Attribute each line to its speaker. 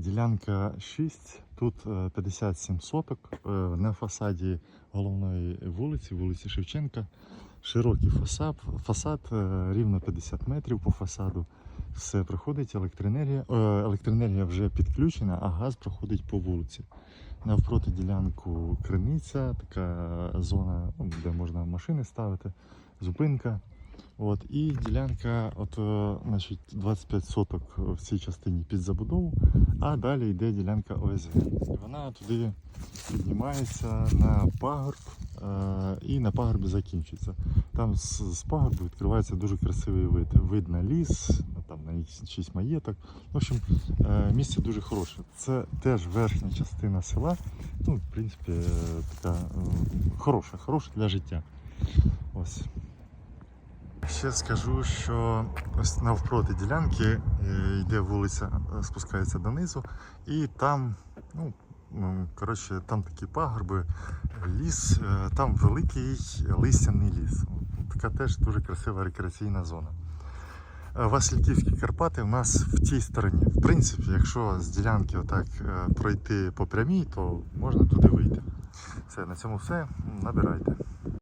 Speaker 1: ділянка 6, тут е, 57 соток е, на фасаді головної вулиці, вулиці Шевченка. Широкий фасад, фасад е, рівно 50 метрів по фасаду. Все проходить електроенергія. Е, Електроенергія вже підключена, а газ проходить по вулиці. Навпроти ділянку криниця, така зона, ну, де можна машини ставити, зупинка. От, і ділянка, от, значить, 25 соток в цій частині під забудову, а далі йде ділянка ОСГ. Вона туди піднімається на пагорб і на пагорбі закінчується. Там з, з пагорбу відкривається дуже красивий вид. Вид на ліс, там на якийсь маєток. В общем, е, місце дуже хороше. Це теж верхня частина села. Ну, в принципі, е, така хороша, хороша для життя. Ось. Ще скажу, що ось навпроти ділянки е, йде вулиця, е, спускається донизу, і там, ну, коротше, там такі пагорби, ліс, е, там великий листяний ліс. Така теж дуже красива рекреаційна зона. Васильківські Карпати у нас в тій стороні. В принципі, якщо з ділянки отак пройти по прямій, то можна туди вийти. Все, на цьому все. Набирайте.